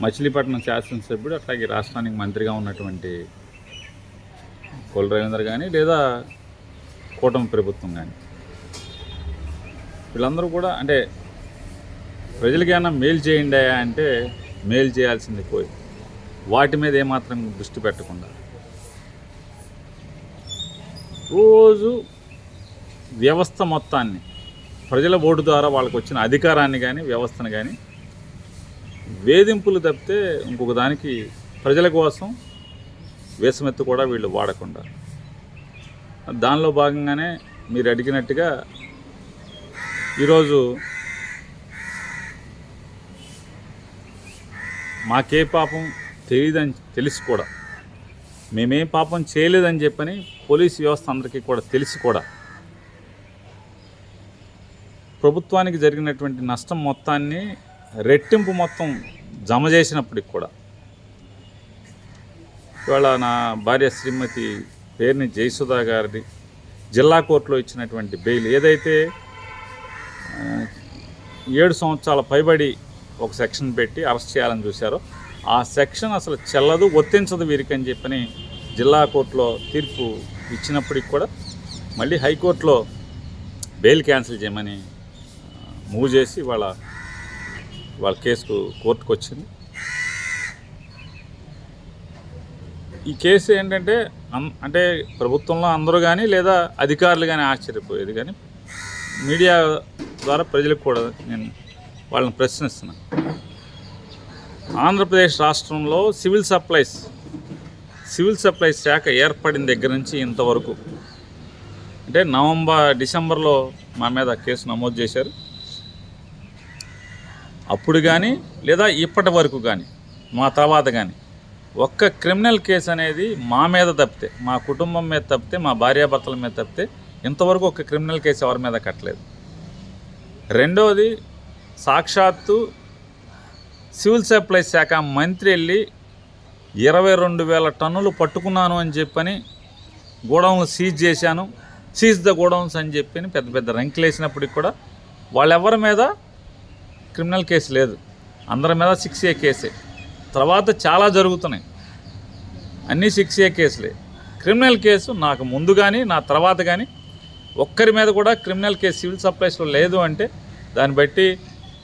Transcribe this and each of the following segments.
మచిలీపట్నం శాసనసభ్యుడు అట్లాగే రాష్ట్రానికి మంత్రిగా ఉన్నటువంటి కొల్ రవీంద్ర కానీ లేదా కూటమి ప్రభుత్వం కానీ వీళ్ళందరూ కూడా అంటే ప్రజలకి ఏమైనా మేలు చేయండి అంటే మేలు చేయాల్సింది పోయి వాటి మీద ఏమాత్రం దృష్టి పెట్టకుండా. రోజు వ్యవస్థ మొత్తాన్ని ప్రజల ఓటు ద్వారా వాళ్ళకు వచ్చిన అధికారాన్ని కానీ వ్యవస్థను కానీ వేధింపులు తప్పితే ఇంకొక దానికి ప్రజల కోసం వేసమెత్తు కూడా వీళ్ళు వాడకుండా. దానిలో భాగంగానే మీరు అడిగినట్టుగా ఈరోజు మాకే పాపం తెలియదని తెలిసి కూడా మేమేం పాపం చేయలేదని చెప్పని పోలీస్ వ్యవస్థ అందరికీ కూడా తెలిసి కూడా ప్రభుత్వానికి జరిగినటువంటి నష్టం మొత్తాన్ని రెట్టింపు మొత్తం జమ చేసినప్పటికి కూడా ఇవాళ నా భార్య శ్రీమతి పేరుని జయసుధా గారిది జిల్లా కోర్టులో ఇచ్చినటువంటి బెయిల్ ఏదైతే ఏడు సంవత్సరాల పైబడి ఒక సెక్షన్ పెట్టి అరెస్ట్ చేయాలని చూశారో ఆ సెక్షన్ అసలు చెల్లదు వర్తించదు వీరికి అని చెప్పని జిల్లా కోర్టులో తీర్పు ఇచ్చినప్పటికి కూడా మళ్ళీ హైకోర్టులో బెయిల్ క్యాన్సిల్ చేయమని మూవ్ చేసి వాళ్ళ వాళ్ళ కేసుకు కోర్టుకు వచ్చింది ఈ కేసు ఏంటంటే అం- అంటే ప్రభుత్వంలో అందరూ కానీ లేదా అధికారులు కానీ ఆశ్చర్యపోయేది కానీ మీడియా ద్వారా ప్రజలకు కూడా నేను వాళ్ళని ప్రశ్నిస్తున్నాను. ఆంధ్రప్రదేశ్ రాష్ట్రంలో సివిల్ సప్లైస్ సివిల్ సప్లైస్ శాఖ ఏర్పడిన దగ్గర నుంచి ఇంతవరకు అంటే నవంబర్ డిసెంబర్లో మా మీద కేసు నమోదు చేశారు. అప్పుడు కానీ లేదా ఇప్పటి వరకు కానీ మా తర్వాత కానీ ఒక్క క్రిమినల్ కేసు అనేది మా మీద తప్పితే మా కుటుంబం మీద తప్పితే మా భార్యాభర్తల మీద తప్పితే ఇంతవరకు ఒక క్రిమినల్ కేసు ఎవరి మీద కట్టలేదు. రెండవది సాక్షాత్తు సివిల్ సప్లై శాఖ మంత్రి వెళ్ళి ఇరవై రెండు వేల టన్నులు పట్టుకున్నాను అని చెప్పని గోడౌన్లు సీజ్ చేశాను. సీజ్ ద గోడౌన్స్ అని చెప్పి పెద్ద పెద్ద రంకులు వేసినప్పటికి కూడా వాళ్ళెవరి మీద క్రిమినల్ కేసు లేదు. అందరి మీద సిక్స్ ఏ కేసే. తర్వాత చాలా జరుగుతున్నాయి. అన్నీ సిక్స్ ఏ కేసులే. క్రిమినల్ కేసు నాకు ముందు కానీ నా తర్వాత కానీ ఒక్కరి మీద కూడా క్రిమినల్ కేసు సివిల్ సప్లైస్లో లేదు అంటే దాన్ని బట్టి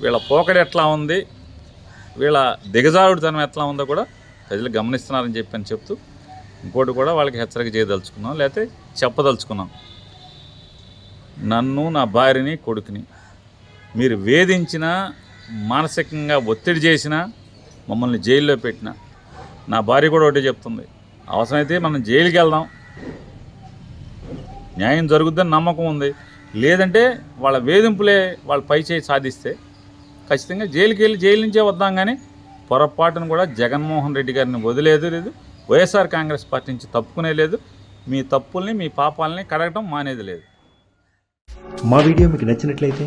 వీళ్ళ పోకడ ఎట్లా ఉంది వీళ్ళ దిగజారుడుతనం ఎట్లా ఉందో కూడా ప్రజలు గమనిస్తున్నారని చెప్పి అని చెప్తూ ఇంకోటి కూడా వాళ్ళకి హెచ్చరిక చేయదలుచుకున్నాం. లేకపోతే చెప్పదలుచుకున్నాం. నన్ను నా భార్యని కొడుకుని మీరు వేధించినా మానసికంగా ఒత్తిడి చేసినా మమ్మల్ని జైల్లో పెట్టిన నా భార్య కూడా ఒకటే చెప్తుంది అవసరమైతే మనం జైలుకి వెళ్దాం. న్యాయం జరుగుద్దని నమ్మకం ఉంది. లేదంటే వాళ్ళ వేధింపులే వాళ్ళ పై చేయి సాధిస్తే ఖచ్చితంగా జైలుకి వెళ్ళి జైలు నుంచే వద్దాం కానీ పొరపాటును కూడా జగన్మోహన్ రెడ్డి గారిని వదిలేదు లేదు. వైఎస్ఆర్ కాంగ్రెస్ పార్టీ నుంచి తప్పుకునే లేదు. మీ తప్పుల్ని మీ పాపాలని కడగటం మానేది లేదు. మా వీడియో మీకు నచ్చినట్లయితే